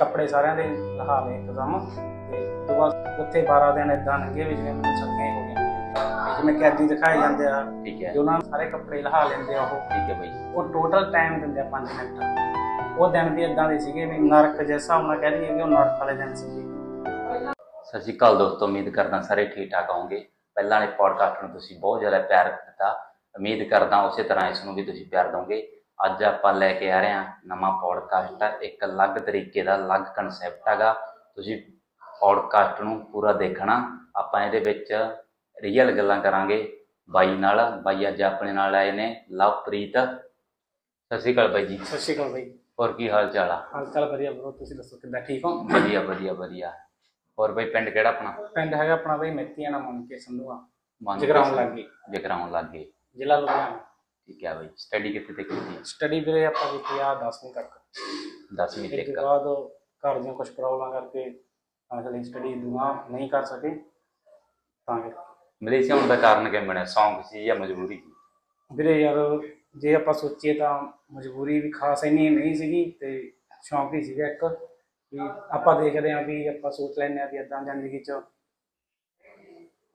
ਕੱਪੜੇ ਸਾਰਿਆਂ ਦੇ ਲਹਾ ਲਏ ਇੱਕਦਮ ਤੇ ਬਾਅਦ ਉੱਥੇ 12 ਦਿਨ ਇਦਾਂ ਲੰਘੇ ਵੀ ਜਿਵੇਂ ਮੈਨੂੰ ਸੱਕੀਆਂ ਹੀ ਵੀ ਜਿਵੇਂ ਕੈਦੀ ਦਿਖਾਏ ਜਾਂਦੇ ਆ ਠੀਕ ਹੈ। ਕਿ ਉਹਨਾਂ ਨੂੰ ਸਾਰੇ ਕੱਪੜੇ ਲਹਾ ਲੈਂਦੇ ਆ ਉਹ। ਠੀਕ ਹੈ ਬਾਈ। ਉਹ ਟੋਟਲ ਟਾਈਮ ਦਿੰਦੇ ਆ 5 ਮਿੰਟ। ਉਹ ਦਿਨ ਵੀ ਇਦਾਂ ਦੇ ਸੀਗੇ ਵੀ ਨਰਕ ਜੈਸਾ ਉਹਨਾਂ ਕਹਿ ਲਈਏ ਵੀ ਉਹ ਨਰਕ ਵਾਲੇ ਦਿਨ ਸੀਗੇ। ਸਤਿ ਸ਼੍ਰੀ ਅਕਾਲ ਦੋਸਤੋ ਉਮੀਦ ਕਰਦਾ ਸਾਰੇ ਠੀਕ ਠਾਕ ਹੋਵੋਗੇ। ਪਹਿਲਾਂ ਵਾਲੇ ਪੋਡਕਾਸਟ ਨੂੰ ਤੁਸੀਂ ਬਹੁਤ ਜ਼ਿਆਦਾ ਪਿਆਰ ਦਿੱਤਾ। ਉਮੀਦ ਕਰਦਾ ਉਸੇ ਤਰ੍ਹਾਂ ਇਸ ਨੂੰ ਵੀ ਤੁਸੀਂ ਪਿਆਰ ਦਿਓਗੇ। ਅੱਜ ਆਪਾਂ ਲੈ ਕੇ ਆ ਰਹੇ ਹਾਂ ਨਵਾਂ ਪੋਡਕਾਸਟ ਇੱਕ ਅਲੱਗ ਤਰੀਕੇ ਦਾ ਅਲੱਗ ਕਨਸੈਪਟ ਹੈਗਾ। ਤੁਸੀਂ ਪੋਡਕਾਸਟ ਨੂੰ ਪੂਰਾ ਦੇਖਣਾ। ਆਪਾਂ ਇਹਦੇ ਵਿੱਚ ਰੀਅਲ ਗੱਲਾਂ ਕਰਾਂਗੇ। ਬਾਈ ਨਾਲ ਬਾਈ ਅੱਜ ਆਪਣੇ ਨਾਲ ਆਏ ਨੇ ਲਵਪ੍ਰੀਤ। ਸਤਿ ਸ਼੍ਰੀ ਅਕਾਲ ਬਾਈ ਜੀ। ਸਤਿ ਸ਼੍ਰੀ ਅਕਾਲ ਬਾਈ। ਹੋਰ ਕੀ ਹਾਲ ਚਾਲ ਆ? ਹਾਲ ਚਾਲ ਵਧੀਆ ਬਰੋ ਤੁਸੀਂ ਦੱਸੋ ਕਿੱਦਾਂ ਠੀਕ ਹੋ? ਵਧੀਆ ਵਧੀਆ ਵਧੀਆ। ਹੋਰ ਬਾਈ ਪਿੰਡ ਕਿਹੜਾ ਆਪਣਾ? ਪਿੰਡ ਹੈਗਾ ਆਪਣਾ ਬਾਈ ਮੈਤੀਆਂ ਨਾ ਮੰਨ ਕੇ ਸੰਧੂਆ। ਮਨ ਜਗਰਾਉਂ ਲੱਗੇ ਜਗਰਾਉਂ ਲੱਗੇ ਜ਼ਿਲ੍ਹਾ ਲੁਧਿਆਣਾ। ਠੀਕ ਹੈ ਬਾਈ? ਸਟੱਡੀ ਕਿੱਥੇ ਤੱਕ ਕੀਤੀ ਸਟੱਡੀ ਵੀਰੇ ਆਪਾਂ ਕੀਤੀ ਆ 10ਵੀਂ ਤੱਕ। 10ਵੀਂ ਇਸ ਤੱਕ। ਤੋਂ ਬਾਅਦ ਘਰ ਦੀਆਂ ਕੁਝ ਪ੍ਰੋਬਲਮਾਂ ਕਰਕੇ ਅਸਲੀ ਸਟੱਡੀ ਦੁਆ ਨਹੀਂ ਕਰ ਸਕੇ ਤਾਂ ਮਲੇਸ਼ੀਆ ਹੋਣ ਦਾ ਕਾਰਨ ਕੀ ਬਣਿਆ? ਸੌਂਗ ਸੀ ਜਾਂ ਮਜਬੂਰੀ ਸੀ? ਵੀਰੇ ਯਾਰ ਜੇ ਆਪਾਂ ਸੋਚੀਏ ਤਾਂ ਮਜਬੂਰੀ ਵੀ ਖਾਸ ਇੰਨੀ ਨਹੀਂ ਸੀਗੀ ਤੇ ਸ਼ੌਂਕ ਹੀ ਸੀਗਾ ਇੱਕ ਵੀ ਆਪਾਂ ਦੇਖਦੇ ਆਂ ਵੀ ਆਪਾਂ ਸੋਚ ਲੈਂਦੇ ਆਂ ਵੀ ਇਦਾਂ ਜ਼ਿੰਦਗੀ 'ਚ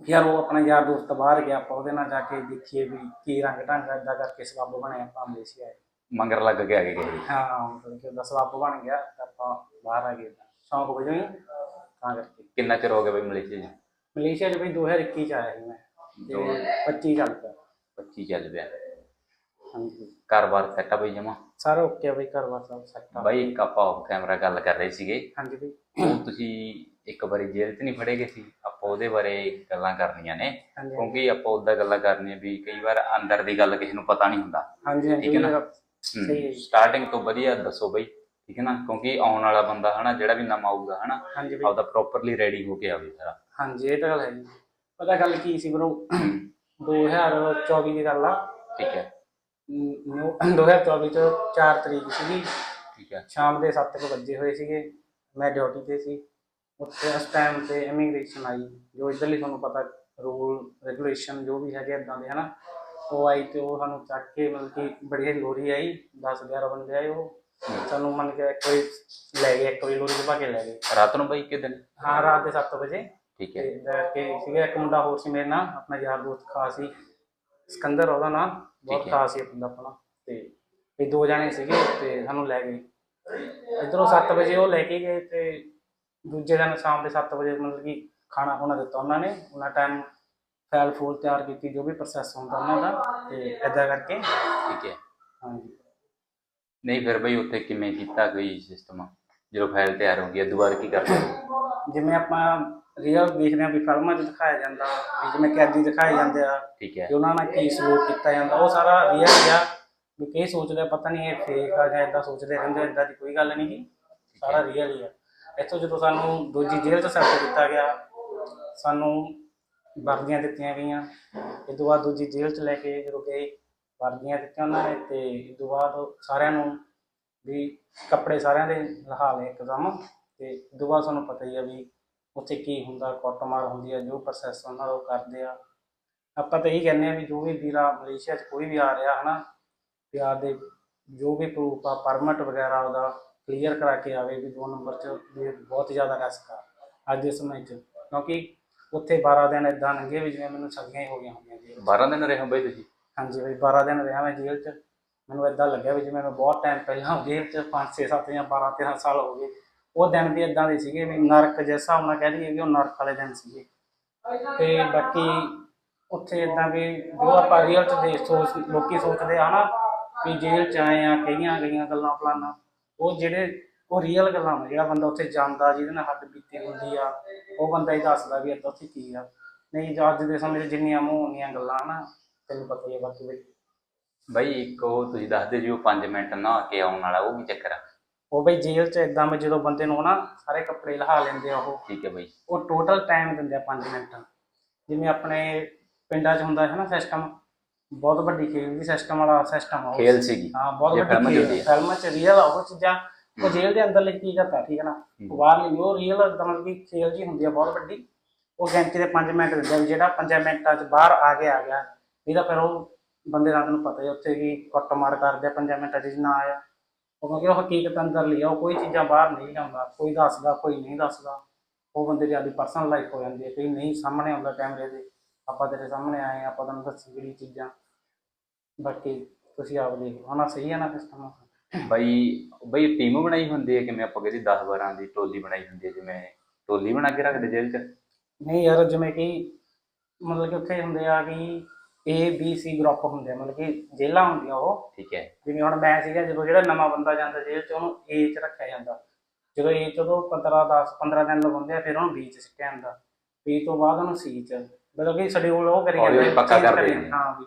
ਯਾਰ ਉਹ ਆਪਣਾ ਯਾਰ ਦੋਸਤ ਬਾਹਰ ਗਿਆ ਆਪਾਂ ਉਹਦੇ ਨਾਲ ਜਾ ਕੇ ਦੇਖੀਏ ਵੀ ਕੀ ਰੰਗ ਢੰਗ ਇਦਾਂ ਕਰਕੇ ਸਬੱਬ ਬਣਿਆ ਆਪਾਂ ਮਲੇਸ਼ੀਆ ਆਏ। ਮੰਗਰ ਲੱਗ ਕੇ ਆ ਗਏ ਹਾਂ ਮਤਲਬ ਕਿ ਉਹਦਾ ਸਬੱਬ ਬਣ ਗਿਆ ਤਾਂ ਆਪਾਂ ਬਾਹਰ ਆ ਗਏ ਸ਼ੌਂਕ ਵਜੋਂ ਹੀ ਤਾਂ ਕਰਕੇ। ਕਿੰਨਾ ਚਿਰ ਹੋ ਗਿਆ ਬਾਈ ਮਲੇਸ਼ੀਆ 'ਚ? ਮਲੇਸ਼ੀਆ 'ਚ ਵੀ 2021 ਚ ਆਇਆ ਸੀ ਮੈਂ ਦੋ ਤੇ 25 ਚੱਲ ਪਿਆ। 25 ਚੱਲ ਪਿਆ। ਹਾਂਜੀ। ਘਰ-ਬਾਰ ਸੈੱਟ ਆ ਬਾਈ ਜਮਾ? ਸਾਰਾ ਓਕੇ ਆ ਬਈ ਘਰ ਵਾਰ ਸਭ ਸੈੱਟ ਆ। ਬਾਈ ਇੱਕ ਆਪਾਂ ਆਫ ਕੈਮਰਾ ਗੱਲ ਕਰ ਰਹੇ ਸੀਗੇ। ਹਾਂਜੀ ਬਈ। ਉਹ ਤੁਸੀਂ ਇੱਕ ਵਾਰੀ ਜੇਲ੍ਹ 'ਚ ਨਹੀਂ ਫੜੇ ਗਏ ਸੀ? ਆਪਾਂ ਉਹਦੇ ਬਾਰੇ ਗੱਲਾਂ ਕਰਨੀਆਂ ਨੇ ਹਾਂਜੀ ਕਿਉਂਕਿ ਆਪਾਂ ਉਹਦਾ ਗੱਲਾਂ ਕਰਨੀਆਂ ਵੀ ਕਈ ਵਾਰ ਅੰਦਰ ਦੀ ਗੱਲ ਕਿਸੇ ਨੂੰ ਪਤਾ ਨਹੀਂ ਹੁੰਦਾ। ਹਾਂਜੀ ਹਾਂਜੀ ਠੀਕ ਹੈ ਨਾ? ਸਹੀ ਹੈ ਜੀ। ਸਟਾਰਟਿੰਗ ਤੋਂ ਵਧੀਆ ਦੱਸੋ ਬਈ ਠੀਕ ਹੈ ਨਾ? ਕਿਉਂਕਿ ਆਉਣ ਵਾਲਾ ਬੰਦਾ ਹਨਾ ਜਿਹੜਾ ਵੀ ਨਵਾਂ ਆਊਗਾ ਹਨਾ ਹਾਂਜੀ ਬਈ। ਆਪਦਾ ਪ੍ਰੋਪਰਲੀ ਰੈਡੀ ਹੋ ਕੇ ਆਵੇ ਸਾਰਾ। ਹਾਂਜੀ ਇਹ ਤਾਂ ਗੱਲ ਹੈ ਜੀ। ਪਤਾ ਗੱਲ ਕੀ ਸੀ ਬਰੋ 2024 ਦੀ ਗੱਲ ਆ। ਠੀਕ ਹੈ। ਅਮ, ਨੌ- 2024 ਚ 4 ਤਰੀਕ ਸੀਗੀ। ਠੀਕ ਹੈ। ਸ਼ਾਮ ਦੇ 7 ਵਜੇ ਹੋਏ ਸੀਗੇ। ਮੈਂ ਡਿਊਟੀ ਤੇ ਸੀ। ਉੱਥੇ ਉਸ ਟਾਈਮ ਤੇ ਇਮੀਗ੍ਰੇਸ਼ਨ ਆਈ ਜੋ ਇੱਧਰਲੀ ਤੁਹਾਨੂੰ ਪਤਾ ਰੂਲ ਰੈਗੂਲੇਸ਼ਨ ਜੋ ਵੀ ਹੈਗੇ ਇਦਾਂ ਦੇ ਹਨਾ ਉਹ ਆਈ ਤੇ ਉਹ ਸਾਨੂੰ ਚੱਕ ਕੇ ਮਤਲਬ ਕਿ ਬੜੀ ਲੋਰੀ ਆਈ 10 11 ਬੰਦੇ ਆਏ ਉਹ। ਸਾਨੂੰ ਮੰਨ ਕੇ ਇੱਕ ਵਾਰੀ ਲੈ ਗਏ ਇੱਕ ਵਾਰੀ ਲੋਰੀ ਦਬਾ ਕੇ ਲੈ ਗਏ। ਰਾਤ ਨੂੰ ਬਈ ਕਿ ਦਿਨ? ਹਾਂ ਰਾਤ ਦੇ 7 ਵਜੇ। ਠੀਕ ਹੈ। ਤੇ ਸੀਗਾ ਇੱਕ ਮੁੰਡਾ ਹੋਰ ਸੀ ਮੇਰੇ ਨਾਲ ਆਪਣਾ ਯਾਰ ਦੋਸਤ ਖਾਸ ਸੀ। ਸਿਕੰਦਰ ਉਹਦਾ ਨਾਮ ਬਹੁਤ। ਖਾਸ ਸੀ ਆਪਣਾ ਆਪਣਾ। ਤੇ ਇਹ ਦੋ ਜਣੇ ਸੀਗੇ ਤੇ ਸਾਨੂੰ ਲੈ ਗਏ। ਇਧਰੋਂ 7 ਵਜੇ ਉਹ ਲੈ ਕੇ ਗਏ ਤੇ ਦੂਜੇ ਦਿਨ ਸ਼ਾਮ ਦੇ 7 ਵਜੇ ਮਤਲਬ ਕਿ ਖਾਣਾ ਖੁਣਾ ਦਿੱਤਾ ਉਹਨਾਂ ਨੇ ਉਹਨਾਂ ਟਾਈਮ ਫਾਈਲ ਫੂਲ ਤਿਆਰ ਕੀਤੀ ਜੋ ਵੀ ਪ੍ਰੋਸੈਸ ਹੁੰਦਾ ਉਹਨਾਂ ਦਾ ਤੇ ਏਦਾਂ ਕਰਕੇ ਠੀਕ ਹੈ। ਹਾਂਜੀ। ਨਹੀਂ ਫਿਰ ਬਈ ਉੱਥੇ ਕਿਵੇਂ ਕੀਤਾ ਕੋਈ ਸਿਸਟਮ ਜਦੋਂ ਫਾਈਲ ਤਿਆਰ ਹੋ ਗਈ ਦੁਬਾਰਾ ਕੀ ਕਰਦੇ ਜਿਵੇਂ ਆਪਾਂ ਰੀਅਲ ਦੇਖਦੇ ਹਾਂ ਵੀ ਫਿਲਮਾਂ 'ਚ ਦਿਖਾਇਆ ਜਾਂਦਾ ਵੀ ਜਿਵੇਂ ਕੈਦੀ ਦਿਖਾਏ ਜਾਂਦੇ ਆ ਠੀਕ ਹੈ। ਕਿ ਉਹਨਾਂ ਨਾਲ ਕੀ ਸਲੂਕ ਕੀਤਾ ਜਾਂਦਾ ਉਹ ਸਾਰਾ ਰੀਅਲ ਆ ਵੀ ਕੀ ਸੋਚਦੇ ਆ, ਪਤਾ ਨਹੀਂ ਇਹ ਫੇਕ ਆ ਜਾਂ ਇਦਾਂ ਸੋਚਦੇ ਰਹਿੰਦੇ ਇਦਾਂ ਦੀ ਕੋਈ ਗੱਲ ਨਹੀਂ ਗੀ ਸਾਰਾ ਰੀਅਲ ਹੀ ਆ। ਇੱਥੋਂ ਜਦੋਂ ਸਾਨੂੰ ਦੂਜੀ ਜੇਲ੍ਹ 'ਚ ਸੈੱਟ ਕੀਤਾ ਗਿਆ, ਸਾਨੂੰ ਵਰਦੀਆਂ ਦਿੱਤੀਆਂ ਗਈਆਂ। ਇਸ ਤੋਂ ਬਾਅਦ ਦੂਜੀ ਜੇਲ੍ਹ 'ਚ ਲੈ ਕੇ ਜਦੋਂ ਗਏ, ਵਰਦੀਆਂ ਦਿੱਤੀਆਂ ਉਹਨਾਂ ਨੇ ਤੇ ਇਸ ਤੋਂ ਬਾਅਦ ਸਾਰਿਆਂ ਨੂੰ ਵੀ ਕੱਪੜੇ ਸਾਰਿਆਂ ਦੇ ਲਹਾ ਲਏ ਇੱਕਦਮ। ਤੇ ਇਸ ਤੋਂ ਬਾਅਦ ਸਾਨੂੰ ਪਤਾ ਹੀ ਆ ਵੀ ਉੱਥੇ ਕੀ ਹੁੰਦਾ, ਕੁੱਟਮਾਰ ਹੁੰਦੀ ਆ, ਜੋ ਪ੍ਰੋਸੈਸ ਉਹਨਾਂ ਦਾ ਉਹ ਕਰਦੇ ਆ। ਆਪਾਂ ਤਾਂ ਇਹੀ ਕਹਿੰਦੇ ਆ ਵੀ ਜੋ ਵੀ ਵੀਰਾ ਮਲੇਸ਼ੀਆ 'ਚ ਕੋਈ ਵੀ ਆ ਰਿਹਾ ਹਨਾ, ਵੀ ਦੇ ਜੋ ਵੀ ਪ੍ਰੂਫ ਆ ਪਰਮਿਟ ਵਗੈਰਾ ਉਹਦਾ ਕਲੀਅਰ ਕਰਾ ਕੇ ਆਵੇ ਵੀ ਦੋ ਨੰਬਰ 'ਚ ਵੀ ਬਹੁਤ ਜ਼ਿਆਦਾ ਰਿਸਕ ਆ ਅੱਜ ਦੇ ਸਮੇਂ 'ਚ। ਕਿਉਂਕਿ ਉੱਥੇ 12 ਦਿਨ ਇਦਾਂ ਲੰਘੇ ਵੀ ਜਿਵੇਂ ਮੈਨੂੰ ਸਗੀਆਂ ਹੀ ਹੋ ਗਈਆਂ ਹੁੰਦੀਆਂ ਜੀ 12 ਦਿਨ ਰਹੇ ਹੋ ਬਈ ਤੁਸੀਂ? ਹਾਂਜੀ ਬਈ 12 ਦਿਨ ਰਿਹਾ ਮੈਂ ਜੇਲ੍ਹ 'ਚ। ਮੈਨੂੰ ਇਦਾਂ ਲੱਗਿਆ ਵੀ ਜਿਵੇਂ ਮੈਂ ਬਹੁਤ ਟਾਈਮ ਪਹਿਲਾਂ ਜੇਲ੍ਹ 'ਚ 5 6 7 ਜਾਂ 12 13 ਸਾਲ ਹੋ ਗਏ। ਉਹ ਦਿਨ ਵੀ ਇਦਾਂ ਦੇ ਸੀਗੇ ਵੀ ਨਰਕ ਜੈਸਾ ਉਹਨਾਂ ਕਹਿ ਲਈਏ ਵੀ ਉਹ ਨਰਕ ਵਾਲੇ ਦਿਨ ਸੀਗੇ। ਤੇ ਬਾਕੀ ਉੱਥੇ ਇਦਾਂ ਵੀ ਜੋ ਆਪਾਂ ਰੀਅਲ 'ਚ ਦੇਖ ਸੋਚ ਲੋਕੀ ਸੋਚਦੇ ਆ ਨਾ ਵੀ ਜੇਲ੍ਹ 'ਚ ਆਏ ਆ ਕਈਆਂ ਗਈਆਂ ਗੱਲਾਂ ਫਲਾਨਾ ਉਹ ਜਿਹੜੇ ਉਹ ਰੀਅਲ ਗੱਲਾਂ ਨੇ ਜਿਹੜਾ ਬੰਦਾ ਉੱਥੇ ਜਾਂਦਾ ਜਿਹਦੇ ਨਾਲ ਹੱਡ ਬੀਤੀ ਹੁੰਦੀ ਆ ਉਹ ਬੰਦਾ ਹੀ ਦੱਸਦਾ ਵੀ ਇੱਦਾਂ ਉੱਥੇ ਕੀ ਆ। ਨਹੀਂ ਅੱਜ ਦੇ ਸਮੇਂ 'ਚ ਜਿੰਨੀਆਂ ਮੂੰਹ ਹੁੰਦੀਆਂ ਗੱਲਾਂ ਨਾ ਤੈਨੂੰ ਪਤਾ ਹੀ ਹੈ ਬਾਕੀ ਵੀ ਬਈ ਇੱਕ ਉਹ ਤੁਸੀਂ ਦੱਸਦੇ ਜੀ ਉਹ 5 ਮਿੰਟ ਨਹਾ ਕੇ ਆਉਣ ਵਾਲਾ ਉਹ ਵੀ ਚੱਕਰ ਆ। ਉਹ ਬਈ ਜੇਲ੍ਹ 'ਚ ਇਦਾਂ ਵੀ ਜਦੋਂ ਬੰਦੇ ਨੂੰ ਨਾ ਸਾਰੇ ਕੱਪੜੇ ਲਹਾ ਲੈਂਦੇ ਆ ਉਹ ਠੀਕ ਹੈ ਬਈ। ਉਹ ਟੋਟਲ ਟਾਈਮ ਦਿੰਦੇ ਆ 5 ਮਿੰਟ। ਜਿਵੇਂ ਆਪਣੇ ਪਿੰਡਾਂ 'ਚ ਹੁੰਦਾ ਹੈ ਨਾ ਸਿਸਟਮ ਬਹੁਤ ਵੱਡੀ ਖੇਲ ਦੀ ਸਿਸਟਮ ਵਾਲਾ ਸਿਸਟਮ ਆ ਉਹ। ਖੇਲ ਸੀਗੀ। ਹਾਂ ਬਹੁਤ ਵੱਡੀ ਫਿਲਮ 'ਚ ਖੇਲ ਹੁੰਦੀ। ਫਿਲਮਾਂ 'ਚ ਰੀਅਲ ਆ ਉਹ ਚੀਜ਼ਾਂ। ਉਹ ਜੇਲ੍ਹ ਦੇ ਅੰਦਰ ਲਈ ਕੀ ਕਰਤਾ ਠੀਕ ਹੈ ਨਾ? ਹੂੰ। ਬਾਹਰ ਲਈ ਉਹ ਰੀਅਲ ਦਾ ਮਤਲਬ ਕਿ ਖੇਲ ਜੀ ਹੁੰਦੀ ਆ ਬਹੁਤ ਵੱਡੀ। ਉਹ ਗਿਣਤੀ ਦੇ 5 ਮਿੰਟ ਦਿੰਦੇ ਆ ਵੀ ਜਿਹੜਾ 5 ਮਿੰਟਾਂ 'ਚ ਬਾਹਰ ਆ ਕੇ ਆ ਗਿਆ। ਇਹਦਾ ਫਿਰ ਉਹ ਬੰਦੇ ਦਾ ਤੁਹਾਨੂੰ ਪਤਾ ਹੀ ਆ ਉੱਥੇ ਕੀ ਕੁੱਟਮਾਰ ਕਰਦੇ ਆ 5 ਮਿੰਟਾਂ 'ਚ ਜੇ ਨਾ ਆਇਆ। ਉਹ ਕਿਉਂਕਿ ਉਹ ਹਕੀਕਤ ਅੰਦਰ ਲਈ ਆ ਉਹ ਕੋਈ ਚੀਜ਼ਾਂ ਬਾਹਰ ਨਹੀਂ ਜਾਂਦਾ ਕੋਈ ਦੱਸਦਾ ਕੋਈ ਨਹੀਂ ਦੱਸਦਾ। ਉਹ ਬੰਦੇ ਦੀ ਆਪਦੀ ਪਰਸਨਲ ਲਾਈਫ ਹੋ ਜਾਂਦੀ ਹੈ ਕਈ ਨਹੀਂ ਸਾਹਮਣੇ ਆਉਂਦਾ ਕੈਮਰੇ ਦੇ। ਆਪਾਂ ਤੇਰੇ ਸਾਹਮਣੇ ਆਏ ਹਾਂ, ਆਪਾਂ ਤੁਹਾਨੂੰ ਦੱਸੀ ਜਿਹੜੀ ਚੀਜ਼ਾਂ। ਬਾਕੀ ਤੁਸੀਂ ਆਪ ਦੇਖ ਹਨਾ ਸਹੀ ਹੈ ਨਾ ਸਿਸਟਮ? ਬਈ ਬਈ ਟੀਮ ਬਣਾਈ ਹੁੰਦੀ ਹੈ ਕਿਵੇਂ ਆਪਾਂ ਕਹਿੰਦੇ 10 12 ਦੀ ਟੋਲੀ ਬਣਾਈ ਹੁੰਦੀ ਹੈ ਜਿਵੇਂ ਟੋਲੀ ਬਣਾ ਕੇ ਰੱਖਦੇ ਜੇਲ੍ਹ 'ਚ? ਨਹੀਂ ਯਾਰ ਜਿਵੇਂ ਕਿ ਮਤਲਬ ਕਿ ਉੱਥੇ ਹੁੰਦੇ ਆ ਕਿ A B C ਗਰੁੱਪ ਹੁੰਦੇ ਆ। ਮਤਲਬ ਕਿ ਜੇਲਾਂ ਹੁੰਦੀਆਂ ਉਹ। ਠੀਕ ਹੈ। ਜਿਵੇਂ ਹੁਣ ਮੈਂ ਸੀਗਾ ਜਦੋਂ ਜਿਹੜਾ ਨਵਾਂ ਬੰਦਾ ਜਾਂਦਾ ਜੇਲ੍ਹ 'ਚ ਉਹਨੂੰ A 'ਚ ਰੱਖਿਆ ਜਾਂਦਾ। ਜਦੋਂ 'ਚ ਉਹ 15 10 15 ਦਿਨ ਲਗਾਉਂਦੇ ਆ ਫਿਰ ਉਹਨੂੰ B 'ਚ ਸਿੱਟਿਆ ਜਾਂਦਾ। B ਤੋਂ ਬਾਅਦ ਉਹਨੂੰ C 'ਚ। ਮਤਲਬ ਕਿ ਸ਼ਡਿਊਲ ਉਹ ਕਰੀ ਪੱਕਾ change ਕਰਦੇ ਕਰੀ ਨੇ। ਹਾਂ ਵੀ।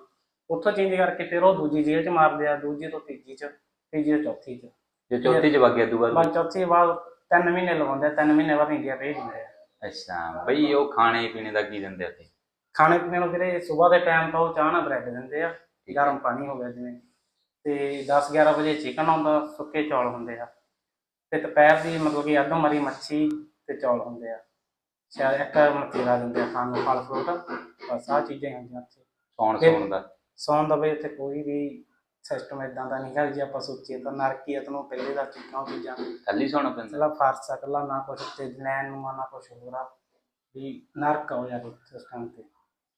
ਉੱਥੋਂ ਚੇਂਜ ਕਰਕੇ ਫਿਰ ਉਹ ਦੂਜੀ ਜੇਲ੍ਹ 'ਚ ਮਾਰਦੇ ਆ ਦੂਜੀ ਤੋਂ ਤੀਜੀ 'ਚ ਤੀਜੀ ਤੋਂ ਚੌਥੀ 'ਚ। ਜੇ ਚੌਥੀ 'ਚ ਵਗ ਗਿਆ ਦੂ ਬਾਅਦ ਚੌਥੀ ਬਾਅਦ ਤਿੰਨ ਮਹੀਨੇ ਲਗਾਉਂਦੇ ਆ ਤਿੰਨ ਮਹੀਨੇ ਬਾਅਦ ਇੰਡੀਆ ਭੇਜ ਦਿੰਦੇ ਆ। ਅੱਛਾ ਬਈ ਉਹ ਖਾਣੇ ਪੀਣੇ ਦਾ ਕੀ ਦਿੰਦੇ ਉੱਥੇ? ਖਾਣੇ ਪੀਣੇ ਨੂੰ ਵੀਰੇ ਸਵੇਰ ਦੇ ਟਾਈਮ ਤਾਂ ਉਹ ਚਾਹ ਨਾਲ ਬ੍ਰੈਡ ਦਿੰਦੇ ਆ। ਗਰਮ ਪਾਣੀ ਹੋ ਗਿਆ ਜਿਵੇਂ। ਤੇ 10 11 ਵਜੇ ਚਿਕਨ ਆਉਂਦਾ ਸੁੱਕੇ ਚੌਲ ਹੁੰਦੇ ਆ। ਤੇ ਦੁਪਹਿਰ ਦੀ ਮਤਲਬ ਕਿ ਅੱਧੋ ਮਰੀ ਮੱਛੀ ਤੇ ਚੌਲ ਹੁੰਦੇ ਆ। ਸ਼ਾਇਦ ਇੱਕ ਮੱਛੀ ਲਾ ਦਿੰਦੇ ਆ ਖਾਣ ਨੂੰ ਫਲ ਫਰੂਟ ਬਸ ਆਹ ਚੀਜ਼ਾਂ ਹੀ ਹੁੰਦੀਆਂ ਉੱਥੇ। ਸੌਣ ਫਿਰ- ਸੌਣ ਦਾ। ਸੌਣ ਦਾ ਵੀ ਇੱਥੇ ਕੋਈ ਵੀ ਸਿਸਟਮ ਇਦਾਂ ਦਾ ਨਹੀਂ ਹੈ ਜੇ ਆਪਾਂ ਸੋਚੀਏ ਤਾਂ ਨਰਕੀ ਆ ਤੁਹਾਨੂੰ ਪਹਿਲੇ ਦਾ ਉਹ ਚੀਜ਼ਾਂ ਥੱਲੀ ਸੌਣਾ ਪੈਂਦਾ। ਪਹਿਲਾਂ ਫਾਰਸਾ ਕੱਲਾ ਨਾ ਕੁਛ ਤੇ ਲੈਣ ਨੂੰ ਨਾ ਕੁਛ ਹੋਰ ਆ ਵੀ ਨਰਕ ਹੋ ਯਾਰ ਉਸ ਟਾਈਮ ਤੇ।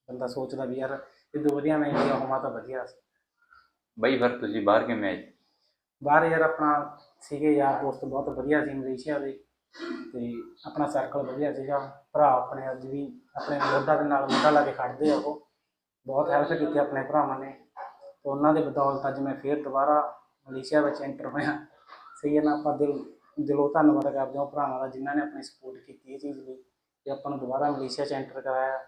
ਬੰਦਾ ਸੋਚਦਾ ਵੀ ਯਾਰ ਇਦੋਂ ਵਧੀਆ ਮੈਂ ਇੰਡੀਆ ਹੋਵਾਂ ਤਾਂ ਵਧੀਆ ਸੀ। ਬਈ ਫਿਰ ਤੁਸੀਂ ਬਾਹਰ ਕਿਵੇਂ ਆਏ? ਬਾਹਰ ਯਾਰ ਆਪਣਾ ਸੀਗੇ ਯਾਰ ਦੋਸਤ ਬਹੁਤ ਵਧੀਆ ਸੀ ਮਲੇਸ਼ੀਆ ਦੇ ਤੇ ਆਪਣਾ ਸਰਕਲ ਵਧੀਆ ਸੀਗਾ। ਭਰਾ ਆਪਣੇ ਅੱਜ ਵੀ ਆਪਣੇ ਮੋਢਾ ਦੇ ਨਾਲ ਮੋਢਾ ਲਾ ਕੇ ਖੜਦੇ ਆ ਉਹ। ਬਹੁਤ ਹੈਲਪ ਕੀਤੀ ਆਪਣੇ ਭਰਾਵਾਂ ਨੇ। ਤੇ ਉਹਨਾਂ ਦੇ ਬਦੌਲਤ ਅੱਜ ਮੈਂ ਫੇਰ ਦੁਬਾਰਾ ਮਲੇਸ਼ੀਆ ਵਿੱਚ ਐਂਟਰ ਹੋਇਆ। ਸਹੀ ਹੈ ਨਾ ਆਪਾਂ ਦਿਲ ਦਿਲੋਂ ਧੰਨਵਾਦ ਕਰਦੇ ਹਾਂ ਭਰਾਵਾਂ ਦਾ ਜਿਨ੍ਹਾਂ ਨੇ ਆਪਣੀ ਸਪੋਰਟ ਕੀਤੀ ਇਹ ਚੀਜ਼ ਲਈ ਤੇ ਆਪਾਂ ਨੂੰ ਦੁਬਾਰਾ ਮਲੇਸ਼ੀਆ 'ਚ ਐਂਟਰ ਕਰਾਇਆ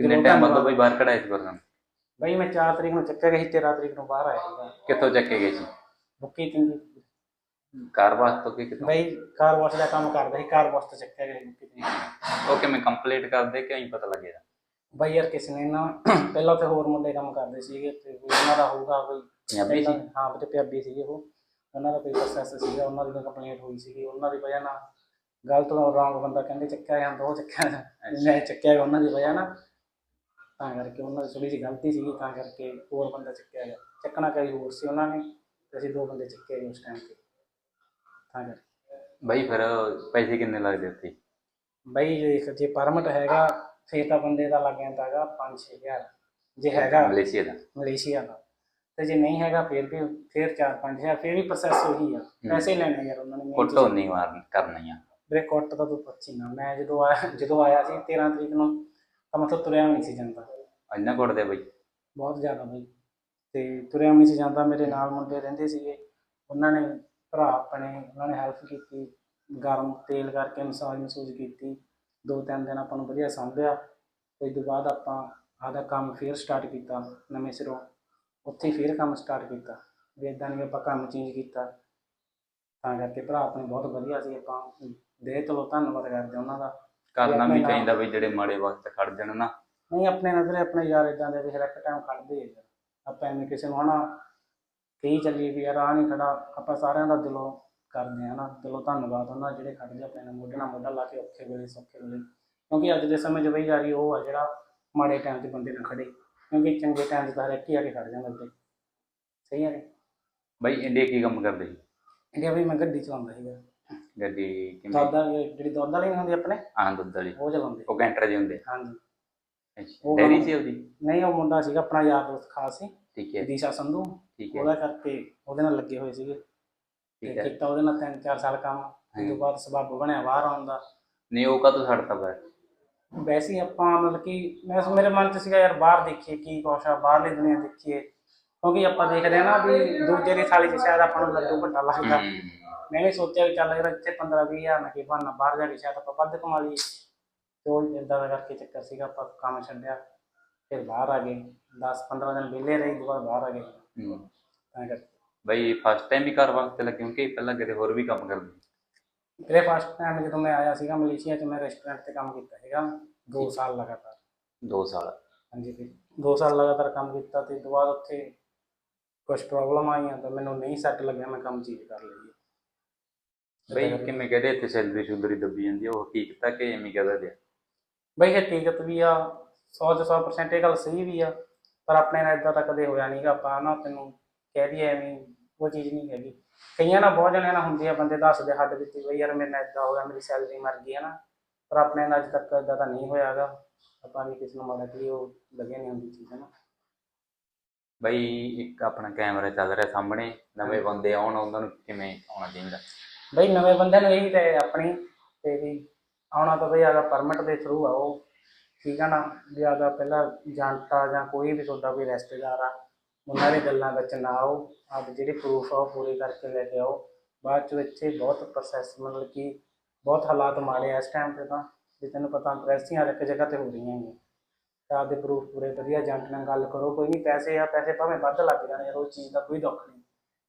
ਕਿੰਨੇ ਟਾਈਮ ਬਾਅਦ ਧੰਨਵਾਦ। ਬਈ ਬਾਹਰ ਕਢਾਏ ਸੀ ਪਰਸਨ ਬਈ ਮੈਂ 4 ਤਰੀਕ ਨੂੰ ਚੱਕਿਆ ਗਿਆ ਸੀ 13 ਤਰੀਕ ਨੂੰ ਬਾਹਰ ਆਇਆ ਸੀਗਾ। ਕਿੱਥੋਂ ਚੱਕੇ ਗਏ ਸੀ? ਬੁੱਕੀ ਚੰਗੀ। ਕਾਰ ਵਾਸਤੇ ਕਿ ਕਿੱਥੋਂ ਬਈ ਕਾਰ ਵਾਸ਼ ਦਾ ਕੰਮ ਕਰਦਾ ਸੀ ਕਾਰ ਵਾਸ਼ ਤੋਂ ਚੱਕਿਆ ਗਿਆ ਸੀ ਬੁੱਕੀ ਚੰਗੀ ਉਹ ਕਿਵੇਂ ਕੰਪਲੀਟ ਕਰਦੇ ਕਿ ਐਂ ਪਤਾ ਲੱਗੇਗਾ ਬਈ ਯਾਰ ਕਿਸੇ ਨੇ ਨਾ ਪਹਿਲਾਂ ਤੇ ਹੋਰ ਮੁੰਡੇ ਕੰਮ ਕਰਦੇ ਸੀਗੇ ਤੇ ਕੋਈ ਉਹਨਾਂ ਦਾ ਹੋਊਗਾ ਕੋਈ ਪੰਜਾਬੀ ਸੀ ਹਾਂ ਤੇ ਪੰਜਾਬੀ ਸੀਗੇ ਉਹ ਉਹਨਾਂ ਦਾ ਕੋਈ ਪ੍ਰੋਸੈਸ ਸੀਗਾ ਉਹਨਾਂ ਦੀ ਕੰਪਲੇਂਟ ਹੋਈ ਸੀਗੀ ਉਹਨਾਂ ਦੀ ਵਜ੍ਹਾ ਨਾਲ ਗਲਤ ਤੋਂ ਰੌਂਗ ਬੰਦਾ ਕਹਿੰਦੇ ਚੱਕਿਆ ਜਾਂਦਾ ਉਹ ਚੱਕਿਆ ਜਾਂਦਾ। ਮੈਂ ਚੱਕਿਆ ਗਿਆ ਉਹਨਾਂ ਦੀ ਵਜ੍ਹਾ ਨਾਲ ਤਾਂ ਕਰਕੇ ਉਹਨਾਂ ਦੀ ਥੋੜੀ ਜਿਹੀ ਗਲਤੀ ਸੀਗੀ ਤਾਂ ਕਰਕੇ ਹੋਰ ਬੰਦਾ ਚੱਕਿਆ ਗਿਆ ਚੱਕਣਾ ਕਈ ਹੋਰ ਸੀ ਉਹਨਾਂ ਨੇ ਤੇ ਅਸੀਂ ਦੋ ਬੰਦੇ ਚੱਕੇ ਗਏ ਉਸ ਟਾਈਮ ਤੇ ਤਾਂ ਕਰਕੇ ਬਈ ਫਿਰ ਪੈਸੇ ਕਿੰਨੇ ਲੱਗਦੇ ਉੱਥੇ? ਬਈ ਦੇਖ ਜੇ ਪਰਮਿਟ ਹੈਗਾ ਫੇਰ ਤਾਂ ਬੰਦੇ ਦਾ ਲੱਗ ਜਾਂਦਾ ਹੈਗਾ 5-6000 ਜੇ ਹੈਗਾ ਮਲੇਸ਼ੀਆ ਦਾ? ਮਲੇਸ਼ੀਆ ਦਾ। ਤੇ ਜੇ ਨਹੀਂ ਹੈਗਾ ਫਿਰ ਵੀ ਫਿਰ 4-5000 ਫਿਰ ਵੀ ਪ੍ਰੋਸੈਸ ਉਹੀ ਆ। ਪੈਸੇ ਲੈਣੇ ਯਾਰ ਉਹਨਾਂ ਨੇ ਕੁੱਟ। ਨਹੀਂ ਮਾਰਨ ਕਰਨੀ ਆ। ਵੀਰੇ ਕੁੱਟ ਤਾਂ ਤੂੰ ਪੁੱਛੀ ਨਾ। ਮੈਂ ਜਦੋਂ ਆਇਆ ਜਦੋਂ ਆਇਆ ਸੀ 13 ਤਰੀਕ ਨੂੰ ਤਾਂ ਮਤਲਬ ਤੁਰਿਆ ਨਹੀਂ ਸੀ ਜਾਂਦਾ। ਇੰਨਾ ਕੁੱਟਦੇ ਬਈ? ਬਹੁਤ ਜ਼ਿਆਦਾ ਬਈ। ਤੇ ਤੁਰਿਆ ਨਹੀਂ ਸੀ ਜਾਂਦਾ ਮੇਰੇ ਨਾਲ ਮੁੰਡੇ ਰਹਿੰਦੇ ਸੀਗੇ। ਉਹਨਾਂ ਨੇ ਭਰਾ ਆਪਣੇ ਉਹਨਾਂ ਨੇ ਹੈਲਪ ਕੀਤੀ ਗਰਮ ਤੇਲ ਕਰਕੇ ਮਸਾਜ ਮਸੂਜ ਕੀਤੀ ਦੋ ਤਿੰਨ ਦਿਨ ਆਪਾਂ ਨੂੰ ਵਧੀਆ ਸੰਭਿਆ ਤੇ ਇਸ ਤੋਂ ਬਾਅਦ ਆਪਾਂ ਆਦਾ ਕੰਮ ਫੇਰ ਸਟਾਰਟ ਕੀਤਾ ਨਵੇਂ ਸਿਰੋਂ ਉੱਥੇ ਫੇਰ ਕੰਮ ਸਟਾਰਟ ਕੀਤਾ ਵੀ ਇਦਾਂ ਨਹੀਂ ਆਪਾਂ ਕੰਮ ਚੇਂਜ ਕੀਤਾ ਤਾਂ ਕਰਕੇ ਭਰਾ ਆਪਣੇ ਬਹੁਤ ਵਧੀਆ ਸੀ ਆਪਾਂ ਦੇ ਚਲੋ ਧੰਨਵਾਦ ਕਰਦੇ ਉਹਨਾਂ ਦਾ। ਕਰਨਾ ਵੀ ਚਾਹੀਦਾ ਬਈ ਜਿਹੜੇ ਮਾੜੇ ਵਕਤ ਖੜ ਜਾਣ ਨਾ। ਨਹੀਂ ਆਪਣੇ ਨਜ਼ਰੇ ਆਪਣੇ ਯਾਰ ਇਦਾਂ ਦੇ ਵੀ ਹਰ ਇੱਕ ਟਾਈਮ ਖੜਦੇ ਆ। ਆਪਾਂ ਐਵੇਂ ਕਿਸੇ ਨੂੰ ਹਨਾ ਕਹੀ ਚੱਲੀਏ ਵੀ ਯਾਰ ਆ ਨਹੀਂ ਖੜਾ ਆਪਾਂ ਸਾਰਿਆਂ ਦਾ ਦਿਲੋਂ ਕਰਦੇ ਆ ਨਾ ਦਿਲੋਂ ਧੰਨਵਾਦ ਉਹਨਾਂ ਜਿਹੜੇ ਖੜਦੇ ਆਪਣੇ ਨਾਲ ਮੋਢੇ ਨਾਲ ਮੋਢਾ ਲਾ ਕੇ ਔਖੇ ਵੇਲੇ ਸੌਖੇ ਵੇਲੇ। ਕਿਉਂਕਿ ਅੱਜ ਦੇ ਸਮੇਂ 'ਚ ਬਈ ਯਾਰੀ ਉਹ ਆ ਜਿਹੜਾ ਮਾੜੇ ਟਾਈਮ 'ਚ ਬੰਦੇ ਨਾਲ ਖੜੇ ਕਿਉਂਕਿ ਚੰਗੇ ਟਾਈਮ 'ਚ ਤਾਂ ਹਰ ਇੱਕ ਹੀ ਆ ਕੇ ਖੜ ਜਾਂਦਾ ਉੱਤੇ ਸਹੀ ਹੈ ਨੀ? ਬਈ ਇੰਡੀਆ ਕੀ ਕੰਮ ਕਰਦੇ ਸੀ? ਇੰਡੀਆ ਵੀ ਮੈਂ ਗੱਡੀ ਚਲਾਉਂਦਾ ਸੀਗਾ। ਗੱਡੀ ਕਿਵੇਂ? ਵਾਲੀ ਜਿਹੜੀ ਦੁੱਧ ਵਾਲੀ ਨਹੀਂ ਹੁੰਦੀ ਆਪਣੇ? ਆਹ ਦੁੱਧ ਵਾਲੀ। ਉਹ ਚਲਾਉਂਦੇ। ਉਹ ਕੈਂਟਰ ਜਿਹੇ ਹੁੰਦੇ। ਹਾਂਜੀ। ਅੱਛਾ ਉਹ ਡੈਰੀ ਸੀ ਉਹਦੀ? ਨਹੀਂ ਉਹ ਮੁੰਡਾ ਸੀਗਾ ਆਪਣਾ ਯਾਰ ਦੋਸਤ ਖਾਸ ਸੀ। ਠੀਕ ਹੈ। ਦੀਸ਼ਾ ਸੰਧੂ। ਠੀਕ ਹੈ ਉਹਦਾ ਕਰਕੇ ਉਹਦੇ ਨਾਲ ਲੱਗੇ ਹੋਏ ਸੀਗੇ। ਠੀਕ ਹੈ। ਕੀਤਾ ਉਹਦੇ ਨਾਲ ਤਿੰਨ ਚਾਰ ਸਾਲ ਕੰਮ। ਉਸ ਤੋਂ ਬਾਅਦ ਸਬੱਬ ਬਣਿਆ ਬਾਹਰ ਆਉਣ ਦਾ। ਨਹੀਂ ਉਹ ਕਦੋਂ ਛੱਡਤਾ ਫਿਰ? ਵੈਸੇ ਆਪਾਂ ਮਤਲਬ ਕਿ ਮੈਂ ਮੇਰੇ ਮਨ 'ਚ ਸੀਗਾ ਯਾਰ ਬਾਹਰ ਦੇਖੀਏ ਕੀ ਕੁਛ ਆ ਬਾਹਰਲੀ ਦੁਨੀਆ ਦੇਖੀਏ। ਕਿਉਂਕਿ ਆਪਾਂ ਦੇਖਦੇ ਆ ਨਾ ਵੀ ਦੂਜੇ ਦੀ ਥਾਲੀ 'ਚ ਸ਼ਾਇਦ ਆਪਾਂ ਨੂੰ ਲੱਡੂ ਵੱਡਾ ਲੱਗਦਾ। ਮੈਂ ਵੀ ਸੋਚਿਆ ਵੀ ਚੱਲ ਯਾਰ ਇੱਥੇ 15 20 ਹਜ਼ਾਰ ਨਾਲ ਕੀ ਬਣਨਾ ਬਾਹਰ ਜਾ ਕੇ ਸ਼ਾਇਦ ਆਪਾਂ ਵੱਧ ਕਮਾ ਲਈਏ। ਤੇ ਉਹ ਇਦਾਂ ਦਾ ਕਰਕੇ ਚੱਕਰ ਸੀਗਾ ਆਪਾਂ ਕੰਮ ਛੱਡਿਆ। ਫਿਰ ਬਾਹਰ ਆ ਗਏ। 10 15 ਦਿਨ ਵਿਹਲੇ ਰਹੀ ਦੁਬਾਰਾ ਬਾਹਰ ਆ ਗਏ। ਤਾਂ ਕਰਕੇ ਬਈ ਫਸਟ ਟਾਈਮ ਹੀ ਘਰ ਵਾਸਤੇ ਲੱਗੇ ਕਿਉਂਕਿ ਪਹਿਲਾਂ ਕਿਤੇ ਹੋਰ ਵੀ ਕੰਮ ਕਰਦੇ? ਮੇਰੇ ਫਸਟ ਟਾਈਮ ਜਦੋਂ ਮੈਂ ਆਇਆ ਸੀਗਾ ਮਲੇਸ਼ੀਆ 'ਚ ਮੈਂ ਰੈਸਟੋਰੈਂਟ ਤੇ ਕੰਮ ਕੀਤਾ ਸੀਗਾ। 2 ਸਾਲ ਲਗਾਤਾਰ। 2 ਸਾਲ। ਹਾਂਜੀ ਫਿਰ 2 ਸਾਲ ਲਗਾਤਾਰ ਕੰਮ ਕੀਤਾ ਤੇ ਤੋਂ ਬਾਅਦ ਉੱਥੇ ਕੁਝ ਪ੍ਰੋਬਲਮ ਆਈਆਂ ਤਾਂ ਮੈਨੂੰ ਨਹੀਂ ਸੈੱਟ ਲੱਗਿਆ ਮੈਂ ਕੰਮ ਚੇਂਜ ਕਰ ਲਈ ਬਈ ਕਿਵੇਂ ਕਹਦੇ ਇੱਥੇ ਸੈਲਰੀ ਸੁਲਰੀ ਦੱਬੀ ਜਾਂਦੀ ਆ, ਉਹ ਹਕੀਕਤ ਆ ਕਿ ਐਵੇਂ ਕਹਦਾ ਤੇ ਬਈ ਹਕੀਕਤ ਵੀ ਆ 100 ਚ 100% ਇਹ ਗੱਲ ਸਹੀ ਵੀ ਆ ਪਰ ਆਪਣੇ ਨਾਲ ਇਦਾਂ ਤਾਂ ਕਦੇ ਹੋਇਆ ਨਹੀਂਗਾ ਆਪਾਂ ਨਾ ਤੈਨੂੰ ਕਹਿ ਦਈਏ ਐਵੇਂ ਉਹ ਚੀਜ਼ ਨਹੀਂ ਹੈਗੀ। ਕਈਆਂ ਨਾਲ ਬਹੁਤ ਜਣਿਆਂ ਨਾਲ ਹੁੰਦੀ ਆ ਬੰਦੇ ਦੱਸਦੇ ਹੱਡ ਦਿੱਤੀ ਬਈ ਯਾਰ ਮੇਰੇ ਨਾਲ ਇਦਾਂ ਹੋ ਗਿਆ ਮੇਰੀ ਸੈਲਰੀ ਮਰ ਗਈ ਹੈ ਨਾ ਪਰ ਆਪਣੇ ਨਾਲ ਅੱਜ ਤੱਕ ਇਦਾਂ ਤਾਂ ਨਹੀਂ ਹੋਇਆਗਾ ਆਪਾਂ ਵੀ ਕਿਸੇ ਨੂੰ ਮਾੜਾ ਕਿ ਉਹ ਲੱਗਿਆ ਨਹੀਂ ਹੁੰਦੀ ਚੀਜ਼ ਹੈ ਨਾ ਬਈ ਇੱਕ ਆਪਣਾ ਕੈਮਰਾ ਚੱਲ ਰਿਹਾ ਸਾਹਮਣੇ ਨਵੇਂ ਬੰਦੇ ਆਉਣ ਉਹਨਾਂ ਨੂੰ ਕਿਵੇਂ ਆਉਣਾ ਚਾਹੀਦਾ? ਬਈ ਨਵੇਂ ਬੰਦਿਆਂ ਨੂੰ ਇਹੀ ਤੇ ਆਪਣੀ ਤੇ ਵੀ ਆਉਣਾ ਤਾਂ ਬਈ ਆਦਾ ਪਰਮਿਟ ਦੇ ਥਰੂ ਆਓ ਠੀਕ ਆ ਨਾ ਵੀ ਆਦਾ ਪਹਿਲਾਂ ਜਾਂਟਾ ਜਾਂ ਕੋਈ ਵੀ ਤੁਹਾਡਾ ਕੋਈ ਰਿਸ਼ਤੇਦਾਰ ਆ ਉਹਨਾਂ ਦੀ ਗੱਲਾਂ ਵਿੱਚ ਨਾ ਆਓ ਆਪਦੇ ਜਿਹੜੇ ਪ੍ਰੂਫ ਆ ਉਹ ਪੂਰੇ ਕਰਕੇ ਲੈ ਕੇ ਆਓ। ਬਾਅਦ ਚ ਇੱਥੇ ਬਹੁਤ ਪ੍ਰੋਸੈਸ ਮਤਲਬ ਕਿ ਬਹੁਤ ਹਾਲਾਤ ਮਾੜੇ ਆ ਇਸ ਟਾਈਮ ਤੇ ਤਾਂ ਵੀ ਤੈਨੂੰ ਪਤਾ ਪ੍ਰੈਸੀਆਂ ਹਰ ਇੱਕ ਜਗ੍ਹਾ ਤੇ ਹੋ ਰਹੀਆਂ ਨੇ। ਤਾਂ ਆਪਦੇ ਪ੍ਰੂਫ ਪੂਰੇ ਵਧੀਆ ਏਜੰਟ ਨਾਲ ਗੱਲ ਕਰੋ, ਕੋਈ ਨਹੀਂ ਪੈਸੇ ਆ, ਪੈਸੇ ਭਾਵੇਂ ਵੱਧ ਲੱਗ ਜਾਣ ਯਾਰ, ਉਹ ਚੀਜ਼ ਦਾ ਕੋਈ ਦੁੱਖ ਨਹੀਂ।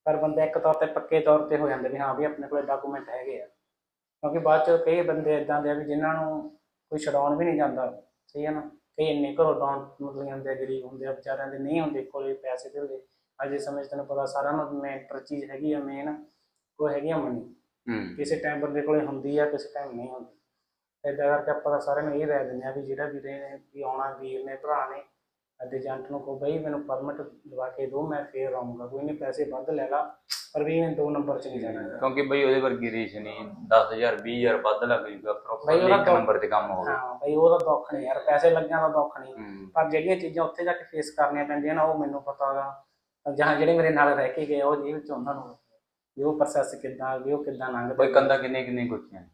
ਪਰ ਬੰਦਾ ਇੱਕ ਤੌਰ ਤੇ ਪੱਕੇ ਤੌਰ ਤੇ ਹੋ ਜਾਂਦੇ ਵੀ ਹਾਂ ਵੀ ਆਪਣੇ ਕੋਲ ਡਾਕੂਮੈਂਟ ਹੈਗੇ ਆ। ਕਿਉਂਕਿ ਬਾਅਦ ਚ ਕਈ ਬੰਦੇ ਇਦਾਂ ਦੇ ਆ ਵੀ ਜਿਨ੍ਹਾਂ ਨੂੰ ਕੋਈ ਛਡਾਉਣ ਵੀ ਨਹੀਂ ਜਾਂਦਾ, ਸਹੀ ਹੈ ਨਾ? ਕਈ ਇੰਨੇ ਘਰੋਂ ਡਾਉਣ ਮਤਲਬ ਜਾਂਦੇ ਆ ਗਰੀਬ ਹੁੰਦੇ ਆ ਵਿਚਾਰਿਆਂ ਦੇ ਨਹੀਂ ਹੁੰਦੇ ਕੋਲੇ ਪੈਸੇ ਦੇ ਅੱਜ ਦੇ ਸਮੇਂ 'ਚ ਤੈਨੂੰ ਪਤਾ ਸਾਰਿਆਂ ਨੂੰ ਮੇਨ ਚੀਜ਼ ਹੈਗੀ ਆ ਮੇਨ ਉਹ ਹੈਗੀ ਆ ਮਨੀ ਹੂੰ। ਕਿਸੇ ਟਾਈਮ ਬੰਦੇ ਕੋਲੇ ਹੁੰਦੀ ਆ ਕਿਸੇ ਟਾਈਮ ਨਹੀਂ ਹੁੰਦੀ। ਏਦਾਂ ਕਰਕੇ ਆਪਾਂ ਤਾਂ ਸਾਰਿਆਂ ਨੂੰ ਇਹ ਰਾਏ ਦਿੰਦੇ ਆ ਵੀ ਜਿਹੜਾ ਵੀਰੇ ਨੇ ਵੀ ਆਉਣਾ ਵੀਰ ਨੇ ਭਰਾ ਨੇ ਅਤੇ ਏਜੰਟ ਨੂੰ ਕਹੋ ਬਈ ਮੈਨੂੰ ਪਰਮਿਟ ਦਵਾ ਕੇ ਦਿਓ ਮੈਂ ਫੇਰ ਆਉਂਗਾ ਕੋਈ ਨਹੀਂ ਪੈਸੇ ਵੱਧ ਲੈ ਲਾ। ਪਰ ਵੀ ਨੰਬਰ 'ਚ ਨਹੀਂ ਜਾਣਾ। ਕਿਉਂਕਿ ਬਈ ਉਹਦੇ ਵਰਗੀ ਰੀਸ ਨਹੀਂ 10000 20000 ਵੱਧ ਲੱਗ ਜੂਗਾ ਬਈ ਪ੍ਰੋਪਰਲੀ ਉਹਦਾ ਇੱਕ ਨੰਬਰ ਤੇ ਕੰਮ ਹੋਵੇ। ਹਾਂ ਬਈ ਉਹਦਾ ਦੁੱਖ ਨਹੀਂ ਯਾਰ ਪੈਸੇ ਲੱਗਿਆਂ ਦਾ ਦੁੱਖ ਨਹੀਂ। ਹੂੰ। ਪਰ ਜਿਹੜੀਆਂ ਚੀਜ਼ਾਂ ਉੱਥੇ ਜਾ ਕੇ ਫੇਸ ਕਰਨੀਆਂ ਪੈਂਦੀਆਂ ਨਾ ਉਹ ਮੈਨੂੰ ਪਤਾ ਗਾ। ਜਾਂ ਜਿਹੜੇ ਮੇਰੇ ਨਾਲ ਰਹਿ ਕੇ ਗਏ ਉਹ ਜੇਲ੍ਹ ਚ ਉਹਨਾਂ ਨੂੰ ਵੀ ਉਹ ਪ੍ਰੋਸੈਸ ਕਿੱਦਾਂ ਵੀ ਉਹ ਕਿੱਦਾਂ ਲੰਘਦਾ ਬਈ ਕੰਦਾ ਕਿੰਨੇ ਕਿੰਨੇ ਗੁੱਛੀਆਂ ਨੇ?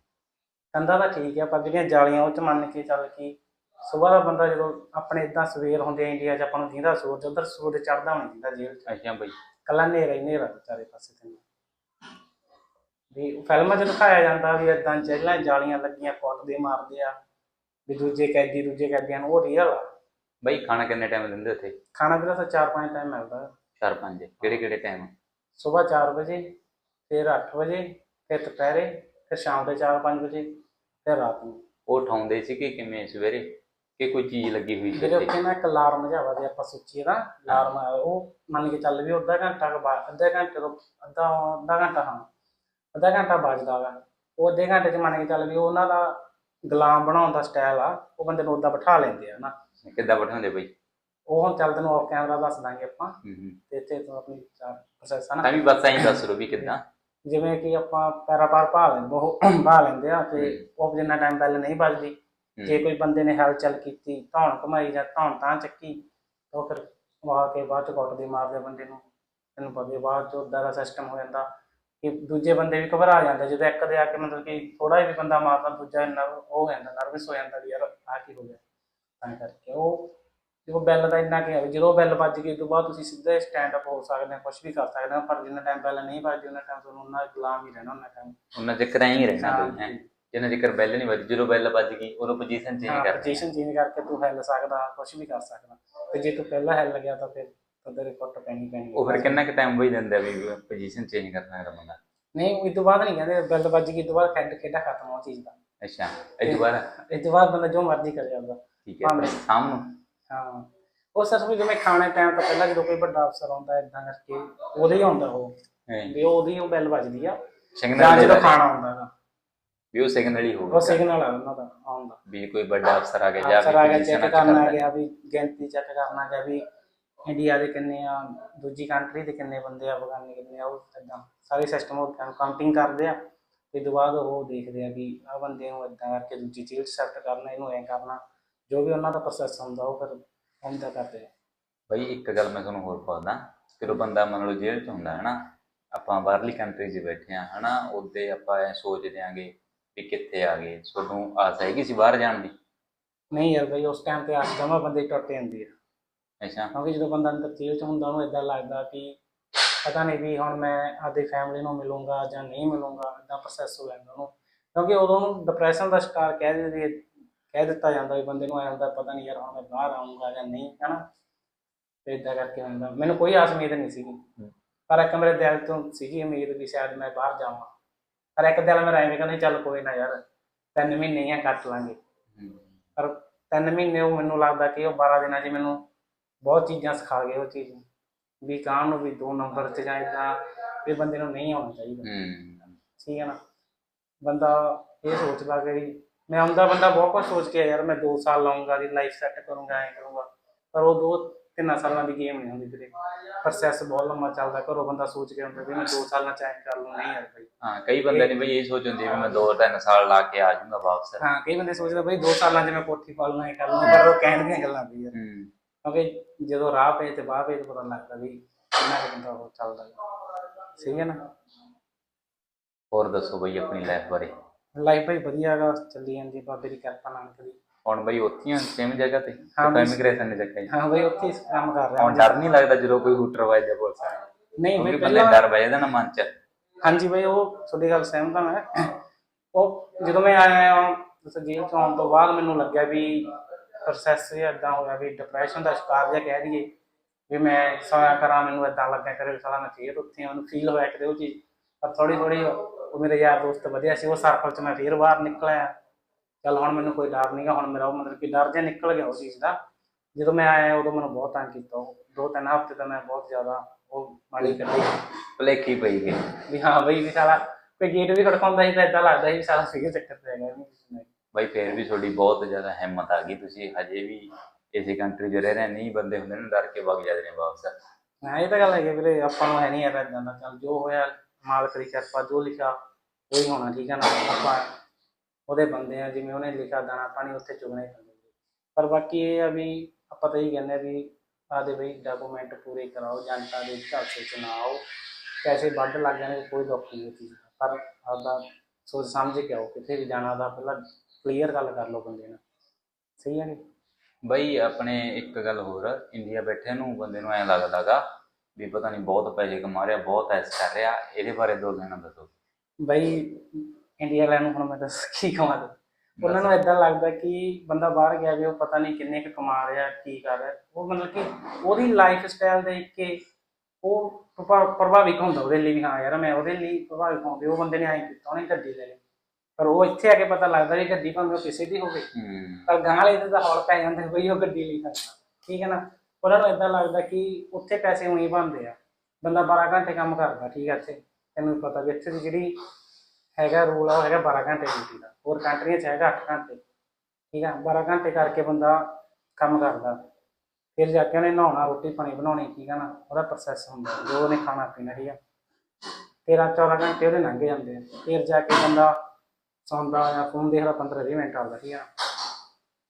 ਕੰਧਾਂ ਤਾਂ ਠੀਕ ਹੈ ਪਰ ਜਿਹੜੀਆਂ ਜਾਲੀਆਂ ਉਹ ਚ ਮੰਨ ਕੇ ਚੱਲ ਕਿ ਸਵੇਰ ਦਾ ਬੰਦਾ ਜਦੋਂ ਆਪਣੇ ਇਦਾਂ ਸਵੇਰ ਹੁੰਦੇ ਆ ਇੰਡੀਆ 'ਚ ਆਪਾਂ ਨੂੰ ਦਿੰਦਾ ਸੂਰਜ ਉਧਰ ਸੂਰਜ ਚੜਦਾ ਹੋਣਾ ਦਿੰਦਾ ਜੇਲ੍ਹ 'ਚ। ਅੱਛਾ ਬਈ। ਕੱਲਾ ਹਨੇਰਾ ਹੀ ਹਨੇਰਾ ਚਾਰੇ ਪਾਸੇ ਤੇ। ਵੀ ਫਿਲਮਾਂ 'ਚ ਦਿਖਾਇਆ ਜਾਂਦਾ ਵੀ ਇਦਾਂ ਜੇਲ੍ਹਾਂ 'ਚ ਜਾਲੀਆਂ ਲੱਗੀਆਂ ਕੁੱਟਦੇ ਮਾਰਦੇ ਆ। ਵੀ ਦੂਜੇ ਕੈਦੀ ਦੂਜੇ ਕੈਦੀਆਂ ਨੂੰ ਉਹ ਰੀਅਲ ਆ। ਬਈ ਖਾਣਾ ਕਿੰਨੇ ਟਾਈਮ ਦਿੰਦੇ ਉੱਥੇ? ਖਾਣਾ ਪੀਣਾ ਤਾਂ 4-5 ਟਾਈਮ ਮਿਲਦਾ। ਚਾਰ ਪੰਜ ਕਿਹੜੇ ਕਿਹੜੇ ਟਾਈਮ ਸਵੇਰ 4 ਵਜੇ ਫਿਰ 8 ਵਜੇ ਫਿਰ ਦੁਪਹਿਰੇ ਫਿਰ ਸ਼ਾਮ ਦੇ 4-5 ਵਜੇ ਫਿਰ ਰਾਤ ਨੂੰ। ਉਹ ਉਠਾਉਂਦੇ ਸੀ ਕਿ ਕਿਵੇਂ ਸਵੇਰੇ? ਕਿ ਕੋਈ ਚੀਜ਼ ਲੱਗੀ ਹੋਈ ਸੀ ਜਿਹੜੇ ਉੱਥੇ ਨਾ ਇੱਕ ਅਲਾਰਮ ਜਿਹਾ ਵਾ ਜੇ ਆਪਾਂ ਸੋਚੀਏ ਨਾ ਅਲਾਰਮ ਉਹ ਮੰਨ ਕੇ ਚੱਲ ਵੀ ਅੱਧਾ ਘੰਟਾ ਕੁ ਬਾਅਦ ਅੱਧੇ ਘੰਟੇ ਤੋਂ ਅੱਧਾ ਅੱਧਾ ਘੰਟਾ ਹਾਂ ਅੱਧਾ ਘੰਟਾ ਵੱਜਦਾ ਵਾ। ਉਹ ਅੱਧੇ ਘੰਟੇ 'ਚ ਮੰਨ ਕੇ ਚੱਲ ਵੀ ਉਹਨਾਂ ਦਾ ਗੁਲਾਮ ਬਣਾਉਣ ਦਾ ਸਟਾਈਲ ਆ ਉਹ ਬੰਦੇ ਨੂੰ ਉਦਾਂ ਬਿਠਾ ਲੈਂਦੇ ਆ ਨਾ। ਕਿੱਦਾਂ ਬਿਠਾਉਂਦੇ ਬਈ? ਉਹ ਹੁਣ ਚੱਲ ਤੈਨੂੰ ਆਫ ਕੈਮਰਾ ਦੱਸ ਦਾਂਗੇ ਆਪਾਂ। ਹੂੰ ਹੂੰ। ਤੇ ਇੱਥੇ ਤੂੰ ਆਪਣੀ ਪ੍ਰੋਸੈਸ ਆ ਨਾ। ਤਾਂ ਵੀ ਬਸ ਐਂ ਦੱਸ ਰੋ ਵੀ ਕਿੱਦਾਂ। ਜਿਵੇਂ ਕਿ ਆਪਾਂ ਪੈਰਾ ਪਾਰ ਭਾ ਲੈਂਦੇ ਉਹ ਭਾ ਲੈਂਦੇ ਆ ਤੇ ਉਹ ਜਿੰਨਾ ਟਾਈਮ ਬੈਲ ਨਹੀਂ ਵੱਜਦੀ। ਜੇ ਕੋਈ ਬੰਦੇ ਨੇ ਹਲਚਲ ਕੀਤੀ ਧੌਣ ਘਮਾਈ ਜਾਂ ਧੌਣ ਤਾਂ ਚੱਕੀ ਤਾਂ ਫਿਰ ਵਾ ਕੇ ਬਾਅਦ ਚ ਕੁੱਟਦੇ ਮਾਰਦੇ ਬੰਦੇ ਨੂੰ। ਤੈਨੂੰ ਪਤਾ ਬਾਅਦ ਚ ਉਦਾਂ ਦਾ ਸਿਸਟਮ ਹੋ ਜਾਂਦਾ ਕਿ ਦੂਜੇ ਬੰਦੇ ਵੀ ਘਬਰਾ ਜਾਂਦੇ ਜਦੋਂ ਇੱਕ ਦੇ ਆ ਕੇ ਮਤਲਬ ਕਿ ਥੋੜਾ ਜਿਹਾ ਵੀ ਬੰਦਾ ਮਾਰਦਾ ਦੂਜਾ ਉਹ ਹੋ ਜਾਂਦਾ ਨਰਵਸ ਹੋ ਜਾਂਦਾ ਵੀ ਯਾਰ ਆ ਕੀ ਹੋ ਗਿਆ। ਤਾਂ ਕਰਕੇ ਉਹ ਜਦੋਂ ਬੈਲ ਦਾ ਇੰਨਾ ਕਿ ਜਦੋਂ ਬੈਲ ਵੱਜ ਗਈ ਤੋਂ ਬਾਅਦ ਤੁਸੀਂ ਸਿੱਧਾ ਸਟੈਂਡ ਅਪ ਹੋ ਸਕਦੇ ਹੋ ਕੁਝ ਵੀ ਕਰ ਸਕਦੇ ਹੋ ਪਰ ਜਿੰਨਾ ਟਾਈਮ ਬੈਲ ਨਹੀਂ ਵੱਜਦੀ ਉਹਨਾਂ ਟਾਈਮ ਤੁਹਾਨੂੰ ਉਹਨਾਂ ਗੁਲਾਮ ਹੀ ਰਹਿਣਾ ਉਹਨਾਂ ਟਾਈਮ ਉਹਨਾਂ ਚੱਕਰ ਹੀ ਰਹਿਣਾ ਹੈਂ ਜਿੰਨਾ ਚੱਕਰ ਬੈਲ ਨਹੀਂ ਵੱਜੀ ਜਦੋਂ ਬੈਲ ਵੱਜ ਗਈ ਉਦੋਂ ਪੋਜੀਸ਼ਨ ਚੇਂਜ ਹਾਂ ਕਰ ਪੋਜੀਸ਼ਨ ਚੇਂਜ ਕਰਕੇ ਤੂੰ ਹਿੱਲ ਸਕਦਾ ਕੁਝ ਵੀ ਕਰ ਸਕਦਾ। ਤੇ ਜੇ ਤੂੰ ਪਹਿਲਾਂ ਹਿੱਲ ਗਿਆ ਤਾਂ ਫਿਰ ਤੇਰੇ ਕੁੱਟ ਪੈਣੀ ਪੈਣੀ ਉਹ ਫਿਰ ਕਿੰਨਾ ਕੁ ਟਾਈਮ ਬਈ ਦਿੰਦਾ ਵੀ ਪੋਜੀਸ਼ਨ ਚੇਂਜ ਕਰਨਾ ਹੈ ਬੰਦਾ? ਨਹੀਂ ਇਸ ਤੋਂ ਬਾਅਦ ਨਹੀਂ ਕਹਿੰਦੇ ਬੈਲ ਵੱਜ ਗਈ ਤੋਂ ਬਾਅਦ ਖੇਡ ਖੇਡਾ ਖਤਮ ਉਹ ਚੀਜ਼ ਦਾ। ਅੱਛਾ ਇਹ ਦੁਬਾਰਾ ਤੋਂ ਬਾਅਦ ਬੰਦਾ ਜੋ ਮਰਜ਼ੀ ਕਰੇ ਜਾਂਦਾ ਠੀਕ ਹੈ ਸ਼ਾਮ ਨੂੰ? ਹਾਂ। ਉਹ ਸਰ ਵੀ ਜਿਵੇਂ ਖਾਣੇ ਟਾਈਮ ਤੋਂ ਪਹਿਲਾਂ ਜਦੋਂ ਕੋਈ ਵੱਡਾ ਅਫਸਰ ਆਉਂਦਾ ਇਦਾਂ ਕਰਕੇ ਉਹਦੇ ਹੀ ਆਉਂਦਾ ਉਹ। ਹੈਂ। ਵੀ ਉਹਦੀ ਉਹ ਬੈਲ ਵੱਜਦੀ ਆ। ਜਾਂ ਜਦੋਂ ਖਾਣਾ ਆਉਂਦਾ ਗਾ। ਵੀ ਉਹ ਸਿਗਨਲ ਹੀ ਉਹ ਹੋਊਗਾ ਸਿਗਨਲ ਆ ਉਹਨਾਂ ਦਾ ਆਉਣ ਦਾ। ਵੀ ਕੋਈ ਵੱਡਾ ਅਫਸਰ ਆ ਗਿਆ ਜਾਂ ਅਫਸਰ ਆ ਗਿਆ ਚੈੱਕ ਕਰਨਾ। ਗਿਆ ਵੀ ਗਿਣਤੀ ਚੈੱਕ ਕਰਨਾ ਗਿਆ ਵੀ ਇੰਡੀਆ ਦੇ ਕਿੰਨੇ ਆ ਦੂਜੀ ਕੰਟਰੀ ਦੇ ਕਿੰਨੇ ਬੰਦੇ ਆ ਅਫਗਾਨੀ ਕਿੰਨੇ ਆ ਉਹ ਇਦਾਂ ਸਾਰੇ ਸਿਸਟਮ ਉਹ ਕਾਊਂਟਿੰਗ ਕਰਦੇ ਆ ਤੇ ਬਾਅਦ ਉਹ ਦੇਖਦੇ ਆ ਵੀ ਆ ਬੰਦੇ ਨੂੰ ਇਦਾਂ ਕਰਕੇ ਦੂਜੀ ਜੇਲ੍ਹ ਸੈੱਟ ਕਰਨਾ ਇਹਨੂੰ ਐ ਕਰਨਾ ਜੋ ਵੀ ਉਹਨਾਂ ਦਾ ਪ੍ਰੋਸੈਸ ਹੁੰਦਾ ਉਹ ਫਿਰ ਹੁੰਦਾ ਕਰਦੇ ਆ। ਬਈ ਇੱਕ ਗੱਲ ਮੈਂ ਤੁਹਾਨੂੰ ਹੋਰ ਪੁੱਛਦਾ ਜਦੋਂ ਬੰਦਾ ਮੰਨ ਲਓ ਜੇਲ੍ਹ 'ਚ ਹੁੰਦਾ ਹੈ ਨਾ ਆਪਾਂ ਬਾਹਰਲੀ ਕੰਟਰੀ 'ਚ ਬੈਠੇ ਆ ਹਨਾ ਉਹਦੇ ਆਪਾਂ ਐ ਸੋਚਦੇ ਆਂਗੇ ਵੀ ਕਿੱਥੇ ਆ ਗਏ ਤੁਹਾਨੂੰ ਆਸ ਹੈਗੀ ਸੀ ਬਾਹਰ ਜਾਣ ਦੀ? ਨਹੀਂ ਯਾਰ ਬਈ ਉਸ ਟਾਈਮ ਤੇ ਆਸ ਜਮਾ ਬੰਦੇ ਟੁੱਟ ਜਾਂਦੀ ਆ। ਅੱਛਾ। ਕਿਉਂਕਿ ਜਦੋਂ ਬੰਦਾ ਅੰਦਰ ਜੇਲ੍ਹ ਚ ਹੁੰਦਾ ਉਹਨੂੰ ਇਦਾਂ ਲੱਗਦਾ ਕਿ ਪਤਾ ਨਹੀਂ ਵੀ ਹੁਣ ਮੈਂ ਆਪਦੀ ਫੈਮਿਲੀ ਨੂੰ ਮਿਲੂੰਗਾ ਜਾਂ ਨਹੀਂ ਮਿਲੂੰਗਾ ਇਦਾਂ ਪ੍ਰੋਸੈਸ ਹੋ ਜਾਂਦਾ ਉਹਨੂੰ। ਕਿਉਂਕਿ ਉਦੋਂ ਉਹਨੂੰ ਡਿਪਰੈਸ਼ਨ ਦਾ ਸ਼ਿਕਾਰ ਕਹਿ ਦਿੰਦੇ ਕਹਿ ਦਿੱਤਾ ਜਾਂਦਾ ਵੀ ਬੰਦੇ ਨੂੰ ਐ ਹੁੰਦਾ ਪਤਾ ਨਹੀਂ ਯਾਰ ਹੁਣ ਮੈਂ ਬਾਹਰ ਆਉਂਗਾ ਜਾਂ ਨਹੀਂ ਹਨਾ? ਤੇ ਇਦਾਂ ਕਰਕੇ ਹੁੰਦਾ। ਮੈਨੂੰ ਕੋਈ ਆਸ ਉਮੀਦ ਨਹੀਂ ਸੀਗੀ। ਪਰ ਇੱਕ ਮੇਰੇ ਦਿਲ ਤੋਂ ਸੀਗੀ ਉਮੀਦ ਵੀ ਸ਼ਾਇਦ ਮੈਂ ਬਾਹਰ ਜਾਵਾਂ। ਪਰ ਇੱਕ ਦਿਲ ਮੇਰਾ ਐਵੇਂ ਕਹਿੰਦਾ ਚੱਲ ਕੋਈ ਨਾ ਯਾਰ ਤਿੰਨ ਮਹੀਨੇ ਹੀ ਆ ਕੱਟ ਲਾਂਗੇ। ਪਰ ਤਿੰਨ ਮਹੀਨੇ ਉਹ ਮੈਨੂੰ ਲੱਗਦਾ ਕਿ ਉਹ 12 ਦਿਨਾਂ 'ਚ ਮੈਨੂੰ ਬਹੁਤ ਚੀਜ਼ਾਂ ਸਿਖਾ ਗਏ ਉਹ ਚੀਜ਼ ਵੀ ਕਾਂ ਨੂੰ ਵੀ ਦੋ ਨੰਬਰ 'ਚ ਜਾਂ ਇਦਾਂ ਵੀ ਬੰਦੇ ਨੂੰ ਨਹੀਂ ਆਉਣਾ ਚਾਹੀਦਾ। ਠੀਕ ਹੈ ਨਾ? ਬੰਦਾ ਇਹ ਸੋਚਦਾ ਕਿ ਮੈਂ ਆਉਂਦਾ ਬੰਦਾ ਬਹੁਤ ਕੁਝ ਸੋਚ ਕੇ ਯਾਰ ਮੈਂ 2 ਸਾਲ ਲਾਉਂਗਾ ਦੀ ਲਾਈਫ ਸੈੱਟ ਕਰੂੰਗਾ ਐਂ ਕਰੂੰਗਾ। ਪਰ ਉਹ ਦੋ ਤਿੰਨਾਂ ਸਾਲਾਂ ਦੀ ਗੇਮ ਨਹੀਂ ਹੁੰਦੀ ਵੀਰੇ। ਪ੍ਰੋਸੈਸ ਬਹੁਤ ਲੰਮਾ ਚੱਲਦਾ ਘਰੋਂ ਬੰਦਾ ਸੋਚ ਕੇ ਹੁੰਦਾ ਵੀ ਮੈਂ 2 ਸਾਲਾਂ ਚ ਐਂ ਕਰ ਲੂੰ ਨਹੀਂ ਯਾਰ ਬਈ। ਹਾਂ ਕਈ ਬੰਦੇ ਨੇ ਬਈ ਇਹ ਸੋਚ ਹੁੰਦੀ ਵੀ ਮੈਂ 2-3 ਸਾਲ ਲਾ ਕੇ ਆ ਜਾਊਂਗਾ ਵਾਪਸ। ਹਾਂ ਕਈ ਬੰਦੇ ਸੋਚਦੇ ਬਈ 2 ਸਾਲਾਂ ਚ ਮੈਂ ਕੋਠੀ ਪਾ ਲੂੰ ਐਂ ਕਰ ਲੂੰ ਪਰ ਉਹ ਕਹਿਣ ਦੀਆਂ ਗੱਲਾਂ ਵੀ ਯਾਰ ਕਿਉਂਕਿ ਜਦੋਂ ਰਾਹ ਪਏ ਤੇ ਬਾਹ ਪਏ ਤੇ ਪਤਾ ਲੱਗਦਾ ਵੀ ਕਿੰਨਾ ਬੰਦਾ ਉਹ ਚੱਲਦਾ। ਸਹੀ ਹੈ ਨਾ? ਹੋਰ ਦੱਸੋ ਬਈ ਆਪਣੀ ਲਾਈਫ ਬਾਰੇ। ਲਾਈਫ ਭਾਈ ਵਧੀਆ ਹੈਗਾ ਚੱਲੀ ਜਾਂਦੀ ਬਾਬੇ ਦੀ ਕਿਰਪਾ ਨਾਨਕ ਦੀ। ਹੁਣ ਬਈ ਉੱਥੇ ਸੇਮ ਜਗ੍ਹਾ ਤੇ ਹਾਂ ਤਾਂ। ਇਮੀਗ੍ਰੇਸ਼ਨ ਨੇ ਚੱਕਿਆ ਜੀ। ਹਾਂ ਬਈ ਉੱਥੇ ਹੀ ਕੰਮ ਕਰ ਰਿਹਾ ਹੁਣ ਡਰ ਨਹੀਂ ਲੱਗਦਾ ਜਦੋਂ ਕੋਈ ਹੂਟਰ ਵੱਜਦਾ ਪੁਲਿਸ ਵਾਲੇ ਨਹੀਂ ਬਈ ਪਹਿਲਾਂ ਡਰ ਵੱਜਦਾ ਨਾ ਮਨ ਚ। ਹਾਂਜੀ ਬਈ ਉਹ ਤੁਹਾਡੀ ਗੱਲ ਸਹਿਮਤ ਹਾਂ ਮੈਂ। ਉਹ ਜਦੋਂ ਮੈਂ ਆਇਆ ਹਾਂ ਉਸ ਜੇਲ੍ਹ ਤੋਂ ਆਉਣ ਤੋਂ ਬਾਅਦ ਮੈਨੂੰ ਲੱਗਿਆ ਵੀ ਪ੍ਰੋਸੈਸ ਇਹ ਇਦਾਂ ਹੋਇਆ ਵੀ ਡਿਪਰੈਸ਼ਨ ਦਾ ਸ਼ਿਕਾਰ ਜਿਹਾ ਕਹਿ ਦਈਏ। ਵੀ ਮੈਂ ਸਾਰਾ ਕਰਾਂ ਮੈਨੂੰ ਇਦਾਂ ਲੱਗਿਆ ਕਰੇ ਸਾਲਾ ਮੈਂ ਫੇਰ ਉੱਥੇ ਹਾਂ, ਮੈਨੂੰ ਫੀਲ ਹੋਇਆ ਕਿਤੇ ਉਹ ਚੀਜ਼। ਪਰ ਥੋੜੀ ਥੋੜੀ ਉਹ ਮੇਰੇ ਯਾਰ ਦੋਸਤ ਵਧੀਆ ਸੀ ਉਹ ਸਰਕਲ ਚ ਮੈਂ ਫੇਰ ਬਾਹਰ ਨਿਕਲਿਆ ਚੱਲ ਹੁਣ ਮੈਨੂੰ ਕੋਈ ਡਰ ਨਹੀਂਗਾ ਹੁਣ ਮੇਰਾ ਉਹ ਮਤਲਬ ਕਿ ਡਰ ਜਿਹਾ ਨਿਕਲ ਗਿਆ ਉਸ ਚੀਜ਼ ਦਾ। ਜਦੋਂ ਮੈਂ ਆਇਆ ਉਦੋਂ ਮੈਨੂੰ ਬਹੁਤ ਤੰਗ ਕੀਤਾ ਉਹ। ਦੋ ਤਿੰਨ ਹਫ਼ਤੇ ਤਾਂ ਮੈਂ ਬਹੁਤ ਜ਼ਿਆਦਾ ਉਹ ਮਾੜੀ ਕੱਢੀ। ਭਲੇਖੀ ਪਈ ਗਈ ਵੀ ਹਾਂ ਬਈ ਵੀ ਸਾਲਾ ਕੋਈ ਗੇਟ ਵੀ ਖੜਕਾਉਂਦਾ ਸੀ ਤਾਂ ਇਦਾਂ ਲੱਗਦਾ ਸੀ ਵੀ ਸਾਲਾ ਸੀਗੇ ਚੱਕਰ ਤੇ ਹੈਗਾ ਵੀ ਬਈ ਫੇਰ ਵੀ ਤੁਹਾਡੀ ਬਹੁਤ ਜ਼ਿਆਦਾ ਹਿੰਮਤ ਆ ਗਈ ਤੁਸੀਂ ਹਜੇ ਵੀ ਇਸੇ ਕੰਟਰੀ 'ਚ ਰਹਿ ਰਹੇ ਨਹੀਂ ਬੰਦੇ ਹੁੰਦੇ ਨੇ ਡਰ ਕੇ ਵਗ ਜਾਂਦੇ ਨੇ ਵਾਪਸ। ਹਾਂ ਇਹ ਤਾਂ ਗੱਲ ਹੈ ਕਿ ਵੀਰੇ ਆਪਾਂ ਨੂੰ ਹੈ ਨਹੀਂ ਯਾਰ ਇਦਾਂ ਦਾ। ਚੱਲ ਜੋ ਹੋਇਆ ਮਾਲਕ ਦੀ ਕਿਰਪਾ ਜੋ ਲਿਖਿਆ ਉਹੀ ਹੋਣਾ ਠੀਕ ਹੈ ਨਾ। ਆਪਾਂ ਉਹਦੇ ਬੰਦੇ ਆ ਜਿਵੇਂ ਉਹਨੇ ਲਿਖਿਆ ਦਾਣਾ ਪਾਣੀ ਉੱਥੇ ਚੁਗਣਾ ਹੀ ਪੈਂਦਾ ਜੀ। ਪਰ ਬਾਕੀ ਇਹ ਆ ਵੀ ਆਪਾਂ ਤਾਂ ਇਹ ਕਹਿੰਦੇ ਆ ਵੀ ਆਦੇ ਬਈ ਡਾਕੂਮੈਂਟ ਪੂਰੇ ਕਰਾਓ ਜਨਤਾ ਦੇ ਝਾਂਸੇ ਚ ਨਾ ਆਓ ਪੈਸੇ ਵੱਧ ਲੱਗ ਜਾਣੇ ਕੋਈ ਦੁੱਖ ਨਹੀਂ ਹੋਤੀ ਪਰ ਆਪਦਾ ਸੋਚ ਸਮਝ ਕੇ ਆਓ ਕਿਤੇ ਵੀ ਜਾਣਾ ਦਾ ਪਹਿਲਾਂ ਕਲੀਅਰ ਗੱਲ ਕਰ ਲਓ ਬੰਦੇ ਨਾਲ। ਸਹੀ ਹੈ ਨੀ ਬਈ ਆਪਣੇ ਇੱਕ ਗੱਲ ਹੋਰ ਇੰਡੀਆ ਬੈਠੇ ਨੂੰ ਬੰਦੇ ਨੂੰ ਐਂ ਲੱਗਦਾਗਾ ਵੀ ਪਤਾ ਨਹੀਂ ਬਹੁਤ ਪੈਸੇ ਕਮਾ ਰਿਹਾ ਬਹੁਤ ਐਸ ਕਰ ਰਿਹਾ ਇਹਦੇ ਬਾਰੇ ਦੋ ਲੈਣਾ ਦੱਸੋ। ਬਈ ਇੰਡੀਆ ਵਾਲਿਆਂ ਨੂੰ ਹੁਣ ਮੈਂ ਦੱਸ ਕੀ ਕਹਾਂ ਉਹਨਾਂ ਨੂੰ ਇਦਾਂ ਲੱਗਦਾ ਕਿ ਬੰਦਾ ਬਾਹਰ ਗਿਆ ਵੀ ਉਹ ਪਤਾ ਨਹੀਂ ਕਿੰਨੇ ਕੁ ਕਮਾ ਰਿਹਾ ਕੀ ਕਰ ਰਿਹਾ। ਉਹ ਮਤਲਬ ਕਿ ਉਹਦੀ ਲਾਈਫ ਸਟਾਈਲ ਦੇਖ ਕੇ ਉਹ ਪ੍ਰਭਾ- ਪ੍ਰਭਾਵਿਤ ਹੁੰਦਾ ਉਹਦੇ ਲਈ ਵੀ ਹਾਂ ਯਾਰ ਮੈਂ ਉਹਦੇ ਲਈ ਪ੍ਰਭਾਵਿਤ ਹੁੰਦੇ ਉਹ ਬੰਦੇ ਨੇ ਐਂ ਕੀਤਾ ਉਹਨੇ ਗੱਡੀ ਲੈ ਲਈ। ਪਰ ਉਹ ਇੱਥੇ ਆ ਕੇ ਪਤਾ ਲੱਗਦਾ ਵੀ ਗੱਡੀ ਭਾਵੇਂ ਉਹ ਕਿਸੇ ਦੀ ਹੋਵੇ ਪਰ ਗਾਂ ਵਾਲੇ ਦੇ ਤਾਂ ਹੌਲ ਪੈ ਜਾਂਦੇ ਬਈ ਉਹ ਗੱਡੀ ਲਈ ਕਰਦਾ ਠੀਕ ਹੈ ਨਾ? ਉਹਨਾਂ ਨੂੰ ਇਦਾਂ ਲੱਗਦਾ ਕਿ ਉੱਥੇ ਪੈਸੇ ਉਹੀ ਬਣਦੇ ਆ। ਬੰਦਾ 12 ਘੰਟੇ ਕੰਮ ਕਰਦਾ ਠੀਕ ਹੈ ਇੱਥੇ। ਤੈਨੂੰ ਪਤਾ ਵੀ ਇੱਥੇ ਦੀ ਜਿਹੜੀ ਹੈਗਾ ਰੂਲ ਆ ਉਹ ਹੈਗਾ 12 ਘੰਟੇ ਡਿਊਟੀ ਦਾ। ਹੋਰ ਕੰਟਰੀਆਂ 'ਚ ਹੈਗਾ 8 ਘੰਟੇ। ਠੀਕ ਆ 12 ਘੰਟੇ ਕਰਕੇ ਬੰਦਾ ਕੰਮ ਕਰਦਾ। ਫਿਰ ਜਾ ਕੇ ਉਹਨੇ ਨਹਾਉਣਾ ਰੋਟੀ ਪਾਣੀ ਬਣਾਉਣੀ ਠੀਕ ਆ ਨਾ? ਉਹਦਾ ਪ੍ਰੋਸੈਸ ਹੁੰਦਾ ਜੋ ਉਹਨੇ ਖਾਣਾ ਪੀਣਾ ਠੀਕ ਆ। 13 14 ਘੰਟੇ ਉਹਦੇ ਲੰਘ ਜਾਂਦੇ ਆ। ਫਿਰ ਜਾ ਕੇ ਬੰਦਾ ਸੌਂਦਾ ਜਾਂ ਫੋਨ ਦੇਖਦਾ 15 20 ਮਿੰਟ ਆਉਂਦਾ ਠੀਕ ਆ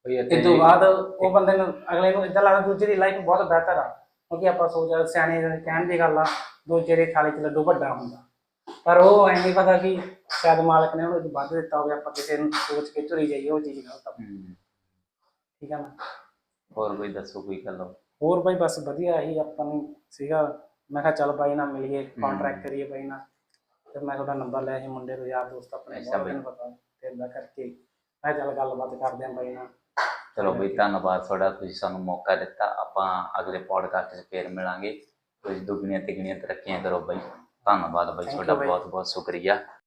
ਇਸ ਤੋਂ ਬਾਅਦ ਉਹ ਬੰਦੇ ਨੂੰ ਅਗਲੇ ਨੂੰ ਇਦਾਂ ਲੱਗਦਾ ਦੂਜੇ ਦੀ ਲਾਈਫ ਬਹੁਤ ਬਿਹਤਰ ਆ। ਕਿਉਂਕਿ ਆਪਾਂ ਸੋਚ ਸਿਆਣੇ ਕਹਿਣ ਦੀ ਗੱਲ ਆ ਦੂਜੇ ਦੇ ਥਾਲੀ 'ਚ ਲੱਡੂ ਵੱਡਾ ਹੁੰਦਾ। ਪਰ ਉਹ ਐ ਨਹੀਂ ਪਤਾ ਕਿ ਸ਼ਾਇਦ ਮਾਲਕ ਨੇ ਉਹਨੂੰ ਵੱਧ ਦਿੱਤਾ ਹੋਵੇ ਆਪਾਂ ਕਿਸੇ ਨੂੰ ਸੋਚ ਕੇ ਝੁਰੀ ਜਾਈਏ ਉਹ ਚੀਜ਼ ਗਲਤ ਆ। ਹੂੰ। ਠੀਕ ਆ ਨਾ? ਹੋਰ ਕੋਈ ਦੱਸੋ ਕੋਈ ਗੱਲ? ਹੋਰ ਬਾਈ ਬਸ ਵਧੀਆ ਹੀ ਆਪਾਂ ਨੂੰ ਸੀਗਾ। ਮੈਂ ਕਿਹਾ ਚੱਲ ਬਾਈ ਨਾਲ ਮਿਲੀਏ ਕੰਟਰੈਕਟ ਕਰੀਏ ਬਾਈ ਨਾਲ। ਤੇ ਮੈਂ ਤੁਹਾਡਾ ਨੰਬਰ ਲਿਆ ਸੀ ਮੁੰਡੇ ਤੋਂ ਯਾਰ ਦੋਸਤ ਆਪਣੇ ਅੱਛਾ ਬਹੁਤ ਬਾਈ। ਦਿਨ ਪਤਾ ਤੇ ਏਦਾਂ ਕਰਕੇ। ਮੈਂ ਕਿਹਾ ਚੱਲ ਗੱਲਬਾਤ ਕਰਦੇ ਆਂ ਬਾਈ ਨਾਲ। ਚਲੋ ਬਈ ਧੰਨਵਾਦ ਤੁਹਾਡਾ ਤੁਸੀਂ ਸਾਨੂੰ ਮੌਕਾ ਦਿੱਤਾ। ਆਪਾਂ ਅਗਲੇ ਪੋਡਕਾਸਟ 'ਚ ਫੇਰ ਮਿਲਾਂਗੇ। ਤੁਸੀਂ ਦੁੱਗਣੀਆਂ ਤਿੱਗਣੀਆਂ ਤਰੱਕੀਆਂ ਕਰੋ ਬਈ। ਧੰਨਵਾਦ ਬਈ ਤੁਹਾਡਾ। ਬਹੁਤ ਬਹੁਤ ਸ਼ੁਕਰੀਆ